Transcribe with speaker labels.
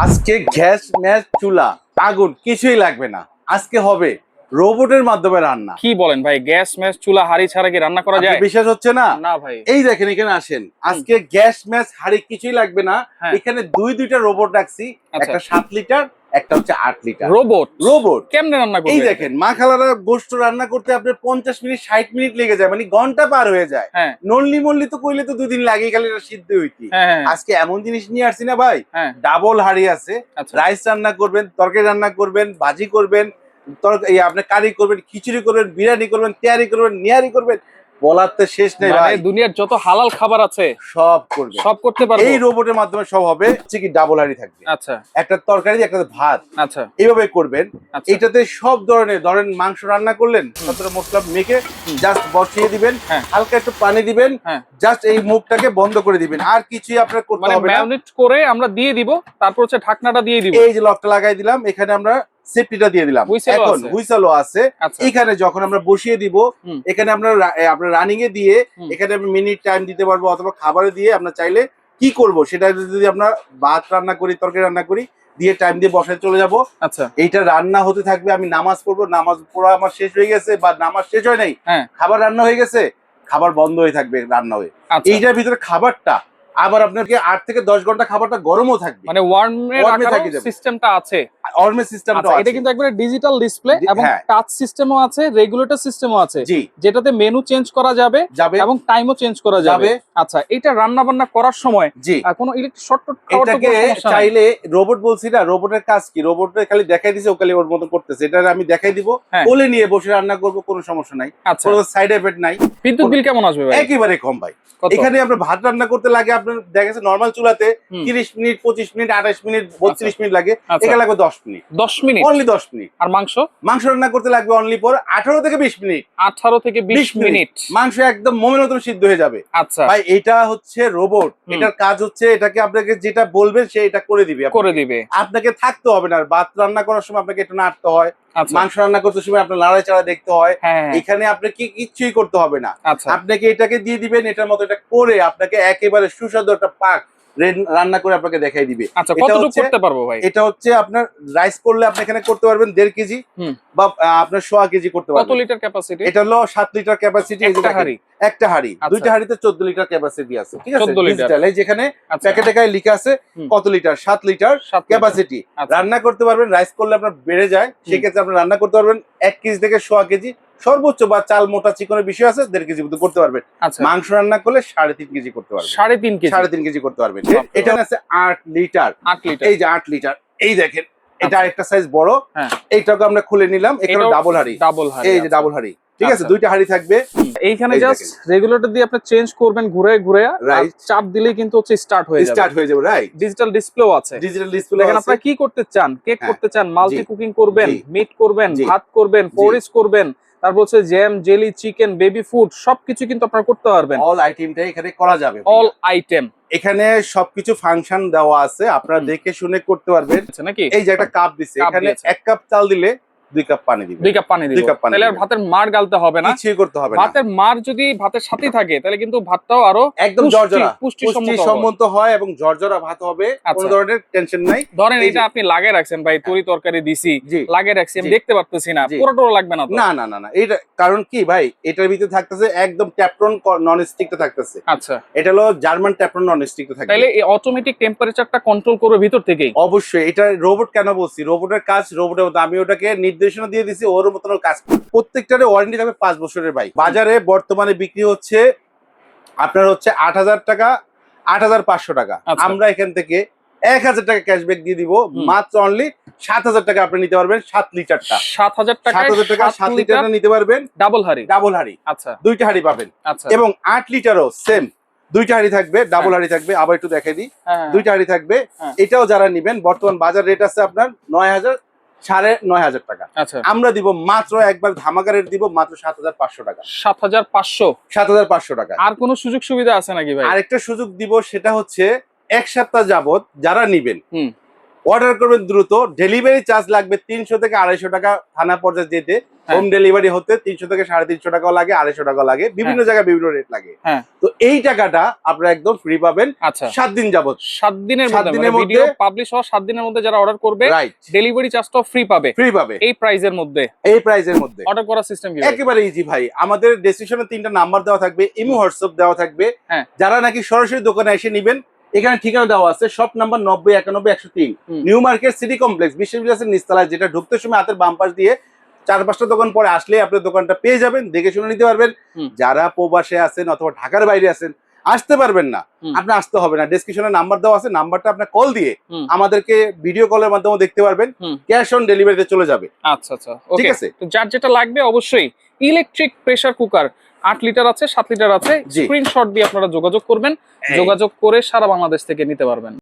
Speaker 1: আজকে gas match চুলা আগুন কিছুই লাগবে না। আজকে হবে রোবটের মাধ্যমে রান্না।
Speaker 2: কি বলেন ভাই গ্যাস ম্যাচ চুলা হাড়ি ছাড়া কি রান্না করা যায়?
Speaker 1: বিশ্বাস হচ্ছে না?
Speaker 2: না ভাই।
Speaker 1: এই দেখেন এখানে আসেন। আজকে গ্যাস ম্যাচ হাড়ি কিছুই লাগবে না।
Speaker 2: হ্যাঁ।
Speaker 1: এখানে দুই দুইটা রোবট রাখছি।
Speaker 2: আচ্ছা।
Speaker 1: একটা সাত লিটার একটা হচ্ছে আট লিটার।
Speaker 2: রোবট?
Speaker 1: রোবট।
Speaker 2: কেমনে রান্না করবে
Speaker 1: এই দেখেন মা খালারা গোস্ত রান্না করতে আপনার পঞ্চাশ মিনিট ষাট মিনিট লেগে যায় মানে ঘণ্টা পার হয়ে যায়।
Speaker 2: হ্যাঁ।
Speaker 1: নল্লি মল্লি তো কইলে তো দুদিন লাগে খালি সিদ্ধ হইতি।
Speaker 2: হ্যাঁ হ্যাঁ,
Speaker 1: আজকে এমন জিনিস নিয়ে আসছি না ভাই ডাবল হাড়ি আছে
Speaker 2: আচ্ছা।
Speaker 1: রাইস রান্না করবেন তরকারি রান্না করবেন ভাজি করবেন তরক- এই আপনি কারি করবেন খিচুড়ি করবেন বিরিয়ানি করবেন তেয়ারি করবেন নিয়ারি করবেন বলার শেষ নেই
Speaker 2: মানে
Speaker 1: ভাই।
Speaker 2: দুনিয়ার যত হালাল খাবার আছে
Speaker 1: সব করবে।
Speaker 2: সব করতে পারব।
Speaker 1: এই রোবটের মাধ্যমে সব হবে হচ্ছে কি ডাবল হাড়ি থাকবে।
Speaker 2: আচ্ছা।
Speaker 1: একটা তরকারি একটা ভাত।
Speaker 2: আচ্ছা।
Speaker 1: এইভাবে করবেন।
Speaker 2: আচ্ছা।
Speaker 1: এটাতে সব ধরনের ধরেন মাংস রান্না করলেন সতেরো মশলা মেখে জাস্ট বসিয়ে দিবেন
Speaker 2: হ্যাঁ।
Speaker 1: হালকা একটু পানি দিবেন
Speaker 2: হ্যাঁ।
Speaker 1: জাস্ট এই মুখটাকে বন্ধ করে দিবেন। আর কিছুই আপনার করতে
Speaker 2: মানে
Speaker 1: হবে না।
Speaker 2: করে আমরা দিয়ে দিব তারপর হচ্ছে ঢাকনাটা দিয়ে দিব।
Speaker 1: এই যে লকটা লাগাই দিলাম এখানে আমরা সেফটিটা দিয়ে দিলাম। এখন হুইসেলও আছে।
Speaker 2: আচ্ছা।
Speaker 1: এখানে যখন আমরা বসিয়ে দিব এখানে আমরা আপনার রানিং এ দিয়ে এখানে আমি মিনিট টাইম দিতে পারব অথবা খাবারে দিয়ে আমরা চাইলে কি করব? সেটা যদি আমরা ভাত রান্না করি তরকারি রান্না করি দিয়ে টাইম দিয়ে বসায় চলে যাব।
Speaker 2: আচ্ছা।
Speaker 1: এইটা রান্না হতে থাকবে আমি নামাজ পড়ব নামাজ পড়া আমার শেষ হয়ে গেছে বা নামাজ শেষ হয় নাই
Speaker 2: হ্যাঁ।
Speaker 1: খাবার রান্না হয়ে গেছে খাবার বন্ধ হয়ে থাকবে রান্না হয়ে।
Speaker 2: আচ্ছা।
Speaker 1: এইটার ভিতরে খাবারটা আবার আপনাকে আট থেকে দশ ঘণ্টা খাবারটা গরমও থাকবে।
Speaker 2: মানে
Speaker 1: থাকি
Speaker 2: সিস্টেমটা আছে।
Speaker 1: অর্মের সিস্টেমটা
Speaker 2: আচ্ছা এটা কিন্তু একবারে ডিজিটাল ডিসপ্লে এবং
Speaker 1: হ্যাঁ।
Speaker 2: টাচ সিস্টেমও আছে রেগুলেটর সিস্টেমও আছে। যেটাতে মেনু চেঞ্জ করা যাবে
Speaker 1: যাবে।
Speaker 2: এবং টাইমও চেঞ্জ করা যাবে।
Speaker 1: যাবে।
Speaker 2: আচ্ছা এটা রান্না বান্না করার সময় কোনো ইলেকট্রিক শর্ট
Speaker 1: এটাকে
Speaker 2: কোনো সমস্যা নাই।
Speaker 1: চাইলে রোবট বলছি না রোবটের কাজ কি? রোবটের খালি দেখাই দিছে ও খালি ওর মতো করতেছে। এটা আমি দেখাই দিব
Speaker 2: হ্যাঁ।
Speaker 1: কোলে নিয়ে বসে রান্না করব কোনো সমস্যা নাই।
Speaker 2: আচ্ছা।
Speaker 1: কোনো সাইড এফেক্ট নাই।
Speaker 2: বিদ্যুৎ বিল কেমন আসবে ভাই?
Speaker 1: একেবারে কম ভাই। এখানে আপনার ভাত রান্না করতে লাগে আপনার দেখা গেছে নর্মাল চুলাতে তিরিশ মিনিট পঁচিশ মিনিট আঠাশ মিনিট বত্রিশ মিনিট লাগে।
Speaker 2: আচ্ছা।
Speaker 1: লাগবে দশ মিনিট।
Speaker 2: দশ মিনিট?
Speaker 1: অনলি দশ মিনিট।
Speaker 2: আর মাংস?
Speaker 1: মাংস রান্না করতে লাগবে অনলি পর আঠারো থেকে বিশ মিনিট।
Speaker 2: আঠারো থেকে বিশ
Speaker 1: মিনিট। মাংস একদম মোমের মতন সিদ্ধ হয়ে যাবে।
Speaker 2: আচ্ছা।
Speaker 1: ভাই এটা হচ্ছে রোবট এটার কাজ হচ্ছে এটাকে আপনাকে যেটা বলবেন সে এটা করে দিবে আপনাকে।
Speaker 2: করে দিবে।
Speaker 1: আপনাকে থাকতে হবে না। ভাত রান্না করার সময় আপনাকে একটু নাড়তে হয়।
Speaker 2: আচ্ছা
Speaker 1: মাংস রান্না করতে সময় আপনার লাড়াই চাড়া দেখতে হয়।
Speaker 2: হ্যাঁ হ্যাঁ,
Speaker 1: এখানে আপনাকে কিচ্ছুই করতে হবে না।
Speaker 2: আচ্ছা।
Speaker 1: আপনাকে এটাকে দিয়ে দিবেন এটার মতো এটা করে আপনাকে একেবারে সুস্বাদু একটা পাক রান্না করে আপনাকে দেখাই দিবে।
Speaker 2: আচ্ছা
Speaker 1: এটা
Speaker 2: কতটুকু
Speaker 1: হচ্ছে-
Speaker 2: করতে পারব ভাই?
Speaker 1: এটা হচ্ছে আপনার রাইস করলে আপনি এখানে করতে পারবেন দেড় কেজি বা আপনার সোয়া কেজি করতে
Speaker 2: কত
Speaker 1: পারবেন।
Speaker 2: লিটার ক্যাপাসিটি
Speaker 1: এটা হলো সাত লিটার ক্যাপাসিটি
Speaker 2: একটা হাড়ি।
Speaker 1: একটা হাড়ি।
Speaker 2: আচ্ছা।
Speaker 1: দুইটা হাড়িতে চোদ্দ লিটার ক্যাপাসিটি আছে ঠিক আছে?
Speaker 2: 14 লিটার।
Speaker 1: ডিজিটাল এই যেখানে
Speaker 2: আচ্ছা।
Speaker 1: প্যাকেটে গায়ে লিখা আছে কত লিটার? সাত লিটার ক্যাপাসিটি। রান্না করতে পারবেন রাইস করলে আপনার বেড়ে যায় সেক্ষেত্রে আপনি রান্না করতে পারবেন এক কেজি থেকে সোয়া কেজি সর্বোচ্চ বা চাল মোটা চিকনের বিষয় আছে দেড় কেজি করতে পারবেন।
Speaker 2: আচ্ছা।
Speaker 1: মাংস রান্না করলে সাড়ে তিন কেজি করতে পারবেন।
Speaker 2: সাড়ে তিন কেজি?
Speaker 1: সাড়ে তিন কেজি করতে পারবেন। এটা আছে আট লিটার।
Speaker 2: আট লিটার।
Speaker 1: এই যে আট লিটার এই দেখেন এটা একটা সাইজ বড়।
Speaker 2: হ্যাঁ।
Speaker 1: এইটাকে আমরা খুলে নিলাম এখানে ডাবল হাড়ি।
Speaker 2: ডাবল হাড়ি
Speaker 1: এই যে
Speaker 2: আচ্ছা।
Speaker 1: ডাবল হাড়ি। ঠিক আছে?
Speaker 2: আচ্ছা।
Speaker 1: দুইটা হাড়ি থাকবে।
Speaker 2: এইখানে জাস্ট রেগুলেটর দিয়ে আপনি চেঞ্জ করবেন ঘুরে ঘুরে চাপ দিলেই কিন্তু হচ্ছে স্টার্ট হয়ে যাবে।
Speaker 1: স্টার্ট হয়ে যাবে রাইট
Speaker 2: ডিজিটাল ডিসপ্লেও আছে।
Speaker 1: ডিজিটাল ডিসপ্লে
Speaker 2: দেখেন আপনারা কি করতে চান? কেক
Speaker 1: হ্যাঁ।
Speaker 2: করতে চান? মাল্টি। কুকিং করবেন। মিট করবেন। ভাত করবেন। পরিস করবেন তারপর হচ্ছে jam jelly chicken baby food সবকিছু কিন্তু আপনারা করতে পারবেন।
Speaker 1: অল আইটেমটা এখানে করা যাবে
Speaker 2: অল আইটেম
Speaker 1: এখানে সবকিছু ফাংশন দেওয়া আছে আপনারা দেখে শুনে করতে পারবেন।
Speaker 2: নাকি?
Speaker 1: এই যে একটা কাপ দিছে এখানে এক কাপ চাল দিলে দুই কাপ পানি দিবে
Speaker 2: দুই কাপ পানি দিব।
Speaker 1: দুই কাপ পানি
Speaker 2: তাহলে আর ভাতের মার গালতে হবে না।
Speaker 1: কিছুই করতে হবে না।
Speaker 2: ভাতের মার যদি ভাতের সাথেই থাকে তাহলে কিন্তু ভাতটাও আরও
Speaker 1: একদম জর্জরা।
Speaker 2: পুষ্টি
Speaker 1: পুষ্টি
Speaker 2: সম্মত হবে।
Speaker 1: সম্মত হয় এবং জর্জরা ভাত হবে কোনো
Speaker 2: আচ্ছা।
Speaker 1: ধরনের টেনশন নাই।
Speaker 2: ধরেন এটা আপনি রাখছেন ভাই তরি তরকারি দিছি রাখছি আমি দেখতে পারতেছি না।
Speaker 1: জি।
Speaker 2: পুরো টোরো লাগবে না
Speaker 1: না না না না। এটা কারণ কি ভাই এটার ভিতরে থাকতেছে একদম ট্যাপ্রন নন স্টিকটা থাকতেছে।
Speaker 2: আচ্ছা।
Speaker 1: এটা হলো জার্মান ট্যাপ্রন নন স্টিকটা থাকবে।
Speaker 2: তাহলে এই অটোমেটিক টেম্পারেচারটা কন্ট্রোল করবে ভিতর থেকেই?
Speaker 1: অবশ্যই। এটা রোবট কেন বলছি? রোবটের কাজ রোবটের আমি ওটাকে নির্দেশনা দিয়ে দিছি ওর মতন কাজ। প্রত্যেকটারে ওয়ারেন্টি থাকবে পাঁচ বছরের ভাই বাজারে বর্তমানে বিক্রি হচ্ছে আপনার হচ্ছে আট হাজার টাকা আট হাজার পাঁচশো টাকা।
Speaker 2: আচ্ছা।
Speaker 1: আমরা এখান থেকে এক হাজার টাকা ক্যাশব্যাক দিয়ে দিব। মাত্র অনলি সাত হাজার টাকা আপনি নিতে পারবেন সাত লিটারটা।
Speaker 2: সাত হাজার টাকা
Speaker 1: সাত হাজার টাকা সাত লিটারটা নিতে পারবেন।
Speaker 2: ডাবল হাড়ি।
Speaker 1: ডাবল হাড়ি।
Speaker 2: আচ্ছা।
Speaker 1: দুইটা হাড়ি পাবেন।
Speaker 2: আচ্ছা।
Speaker 1: এবং আট লিটারও সেম দুইটা হাড়ি থাকবে ডাবল হাড়ি থাকবে। আবার একটু দেখাই দিই।
Speaker 2: হ্যাঁ,
Speaker 1: দুইটা হাড়ি থাকবে।
Speaker 2: হ্যাঁ।
Speaker 1: এটাও যারা নিবেন বর্তমান বাজার রেট আছে আপনার নয় হাজার সাড়ে নয় হাজার টাকা।
Speaker 2: আচ্ছা।
Speaker 1: আমরা দিব মাত্র একবার ধামাকা রেট দিব মাত্র সাত হাজার পাঁচশো টাকা।
Speaker 2: সাত হাজার পাঁচশো?
Speaker 1: সাত হাজার পাঁচশো টাকা।
Speaker 2: আর কোনো সুযোগ সুবিধা আছে নাকি ভাই?
Speaker 1: আরেকটা সুযোগ দিব সেটা হচ্ছে এক সপ্তাহ যাবত যারা নিবেন
Speaker 2: হুম।
Speaker 1: অর্ডার করবেন দ্রুত। ডেলিভারি চার্জ লাগবে তিনশো থেকে আড়াইশো টাকা থানা পর্যায়ে যেতে।
Speaker 2: হ্যাঁ।
Speaker 1: হোম ডেলিভারি হতে তিনশো থেকে সাড়ে তিনশো টাকাও লাগে আড়াইশো টাকাও লাগে। বিভিন্ন জায়গায় বিভিন্ন রেট লাগে।
Speaker 2: হ্যাঁ।
Speaker 1: তো এই টাকাটা আপনারা একদম ফ্রি পাবেন
Speaker 2: আচ্ছা।
Speaker 1: সাত দিন যাবত
Speaker 2: সাত দিনের
Speaker 1: সাত
Speaker 2: মধ্যে
Speaker 1: দিনের
Speaker 2: মানে ভিডিও
Speaker 1: মধ্যে-
Speaker 2: পাবলিশ হওয়ার সাত দিনের মধ্যে যারা অর্ডার করবে ডেলিভারি চার্জটাও ফ্রি পাবে।
Speaker 1: ফ্রি পাবে।
Speaker 2: এই প্রাইজের মধ্যে।
Speaker 1: এই প্রাইসের মধ্যে।
Speaker 2: অর্ডার করার সিস্টেম
Speaker 1: একেবারে ইজি ভাই। আমাদের ডেসক্রিপশনে তিনটা নাম্বার দেওয়া থাকবে ইমো হোয়াটসঅ্যাপ দেওয়া থাকবে।
Speaker 2: হ্যাঁ।
Speaker 1: যারা নাকি সরাসরি দোকানে এসে নিবেন এখানে ঠিকানা দেওয়া আছে শপ নাম্বার নব্বই একানব্বই একশো তিন। নিউ মার্কেট সিটি কমপ্লেক্স বিশ্ববিদ্যালয়ের নিস্তালায় যেটা ঢুকতে সময় হাতের বাম পাশ দিয়ে চার পাঁচটা দোকান পরে আসলে আপনি দোকানটা পেয়ে যাবেন দেখে শুনে নিতে পারবেন। যারা প্রবাসে আছেন অথবা ঢাকার বাইরে আছেন আসতে পারবেন না। আপনি আসতে হবে না। ডেসক্রিপশনে নাম্বার দেওয়া আছে নাম্বারটা আপনার কল দিয়ে আমাদেরকে ভিডিও কলের মাধ্যমে দেখতে পারবেন। ক্যাশ অন ডেলিভারিতে চলে যাবে।
Speaker 2: আচ্ছা আচ্ছা।
Speaker 1: ঠিক আছে?
Speaker 2: যার যেটা লাগবে অবশ্যই ইলেকট্রিক প্রেসার কুকার আট লিটার আছে সাত লিটার আছে। স্ক্রিনশট দিয়ে আপনারা যোগাযোগ করবেন। যোগাযোগ করে সারা বাংলাদেশ থেকে নিতে পারবেন।